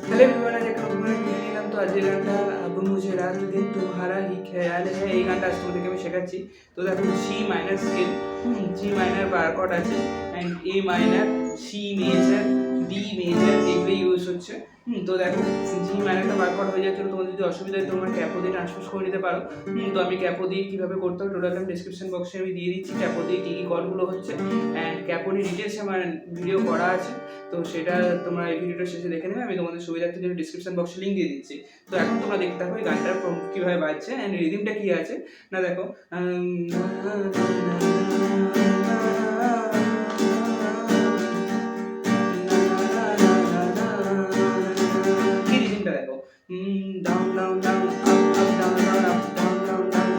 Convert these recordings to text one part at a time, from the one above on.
Hello everyone আজ একটা নতুন ভিডিও নিলাম তো আজকের গানটা আব মুঝে রাত দিন তোমারা হি খেয়াল হ্যাঁ এই গানটা আজ তোমাদেরকে আমি শেখাচ্ছি তো দেখো C minor scale C minor bar chord আছে and A minor C major D major এগুলো ইউজ হচ্ছে। তো দেখো জি মাইনারটা বার করা হয়ে যাচ্ছে তোমাদের যদি অসুবিধা হয়, তোমরা ক্যাপো দিয়ে ট্রান্সফার করে নিতে পারো। তো আমি ক্যাপো দিয়ে কীভাবে করতে হবে টোটাল আমি ডিসক্রিপশন বক্সে আমি দিয়ে দিচ্ছি ক্যাপো দিয়ে কী কী কলগুলো হচ্ছে। অ্যান্ড ক্যাপো নিয়ে ডিটেলস আমার ভিডিও করা আছে। তো সেটা তোমরা এই ভিডিওটা শেষে দেখে নেবে, আমি তোমাদের সুবিধার্থে জন্য ডিসক্রিপশন বক্সে লিঙ্ক দিয়ে দিচ্ছি। তো এখন তোমরা দেখতে থাকো এই গানটার কীভাবে বাজছে অ্যান্ড রিদিমটা কি আছে। না দেখো down down down up up down down up down down down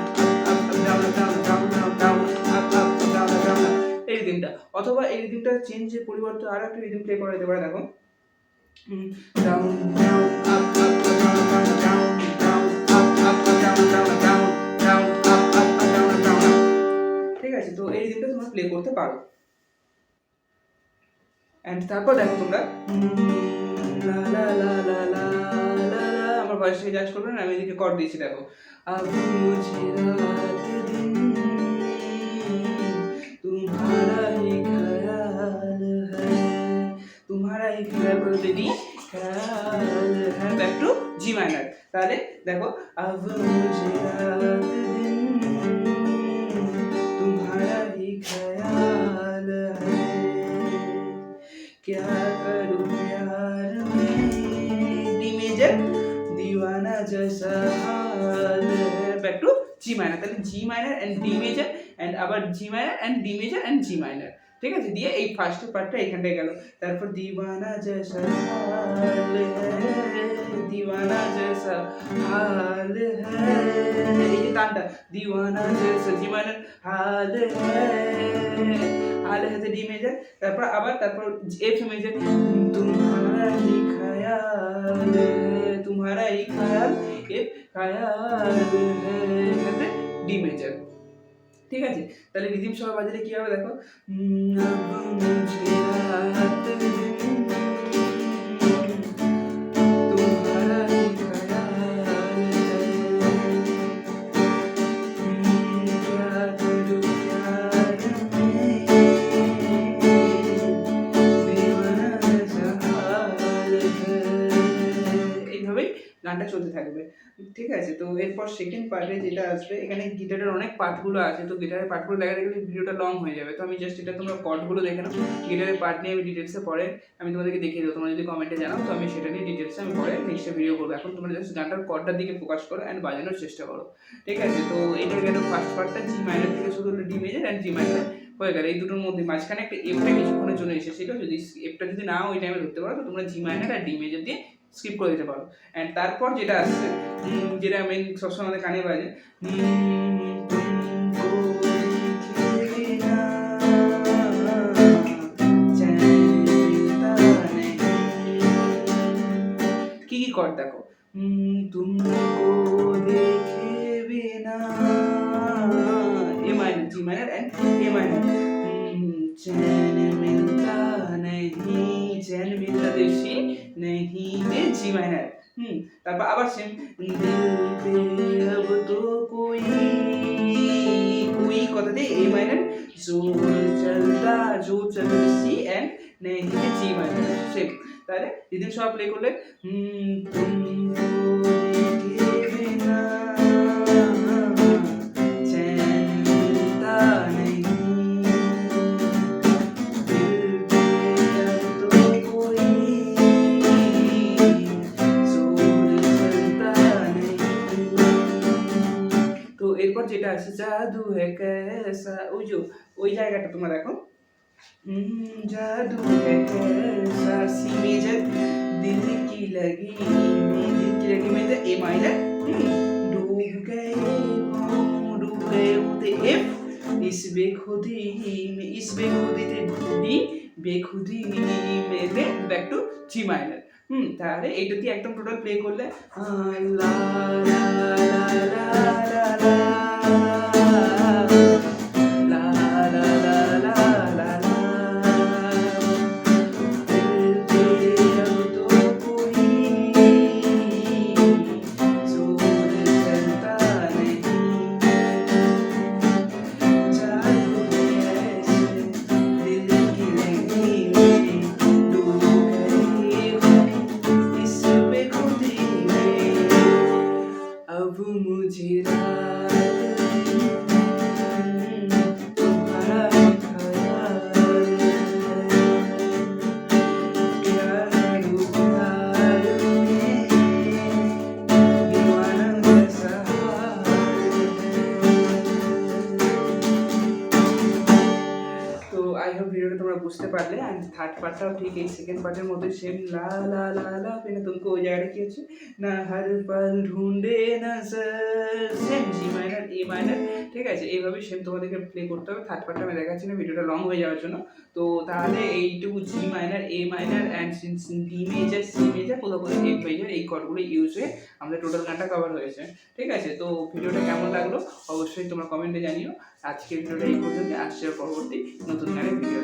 up up down down down down down up up down down এই রিদিমটা অথবা এই রিদিমটা চেঞ্জে পরিবর্তে আরও একটা রিদিম প্লে করা যেতে পারে, দেখো। Down down up up down down down down up up down down down down up up down down ঠিক আছে? তো এই রিদিমটা তোমরা প্লে করতে পারো। এন্ড তারপর দেখো তোমরা। লা লা লা লা লা। আমার ভয়েসটা জাজ করবে না আমি এদিকে কর দিয়েছি দেখো अब मुझे रात दिन तुम्हारा ही ख्याल है तुम्हारा ही ख्याल বলতে দি ख्याल है ব্যাক টু জি মাইনার তাহলে দেখো अब मुझे रात दिन तुम्हारा ही ख्याल है क्या करूं प्यार में डी मेजर জি মাইনার তাহলে G minor and D major and আবার G minor and D major and G minor ঠিক আছে? দিয়ে এই ফার্স্ট পার্টটা এখানটায় গেল। তারপর দিওয়ানা জেসা হাল দিওয়ানা জেসা হাল এই যে তানটা, দিওয়ানা জেসা জি মাইনার হাল হাল হাতে ডি মেজার তারপর আবার, তারপর এফ মেজার তোমারা হি খায়াল তোমারা খায়াল এফ খায়াল ডি মেজার ঠিক আছে? তাহলে রিদিম সহ বাজারে কি হবে দেখো? গানটা চলতে থাকবে। ঠিক আছে? তো এরপর সেকেন্ড পার্টে যেটা আসবে, এখানে গিটারের অনেক পার্টগুলো আছে। তো গিটারের পার্টগুলো দেখাতে গেলে ভিডিওটা লং হয়ে যাবে। তো আমি জাস্ট এটা তোমরা কর্ডগুলো দেখে নাও। গিটারের পার্ট নিয়ে আমি ডিটেলসে পরে আমি তোমাদেরকে দেখিয়ে দেবো। তোমরা যদি কমেন্টে জানাও, তো আমি সেটা নিয়ে ডিটেলসে আমি পরে নেক্সট ভিডিও করব। এখন তোমরা জাস্ট গানটার কর্ডটার দিকে ফোকাস করো অ্যান্ড বাজানোর চেষ্টা করো। ঠিক আছে? তো এটা গেল ফার্স্ট পার্টটা জি মাইনার থেকে শুধু D major and G minor হয়ে গেল। এই দুটোর মধ্যে মাঝখানে একটা এফটা কিছুক্ষণের জন্য এসেছিল। যদি এফটা যদি না ওই টাইমে ধরতে পারো, তো তোমরা জি মাইনার আর ডি মেজর দিয়ে স্কিপ করে দিতে পারো। অ্যান্ড তারপর যেটা আসছে যেটা মেন সবসময় আমাদের কানে বাজে কি কি কর দেখো। তুমকো দেখে বিনা A minor G minor and A minor चैन मिलता नहीं चैन मिलता देशी नहीं दे जी माइनर हम्म তারপর আবার সেম দিল पे अब तो कोई कोई কথা দিয়ে এ মাইনার जोर चलता जोर चलता সি এন্ড नहीं दे জি মাইনার সেম তাহলে রিদিম সব প্লে করলে হুম কাশ জাদু হে কেসা ওই যে, ওই জায়গাটা তোমার এখন? জাদু হে কেসা সি মেজর দিল কি লাগি দিল কি লাগি মেজর এ মাইনার ডুব গে ডুব গয়ে হতে এফ ইস বেখুদি में इस बेखुदी তে ডি বেখুদি মেতে ব্যাক টু জি মাইনার হুম, তাহলে এটা দিয়ে একদম টোটাল প্লে করলে? লা লা লা লা লা। থার্ড পার্টটাও ঠিক এই সেকেন্ড পার্টের মধ্যে সেম লা লা লা লা পেনে তুমকো ওই জায়গাটা কি হচ্ছে? না হর পল ঢুন্ডে না same G minor A minor ঠিক আছে? এইভাবে সেম তোমাদেরকে প্লে করতে হবে। থার্ড পার্টটা আমি দেখাচ্ছি না ভিডিওটা লং হয়ে যাওয়ার জন্য। তো তাহলে এইটুকু G minor A minor and D major C major কোথাও কোথাও এফ মেজার এই কর্ডগুলো ইউজ হয়ে আমাদের টোটাল গানটা কভার হয়েছে। ঠিক আছে? তো ভিডিওটা কেমন লাগল? অবশ্যই তোমরা কমেন্টে জানিও। আজকের ভিডিওটা এই পর্যন্ত আসছে পরবর্তী নতুন গানের ভিডিও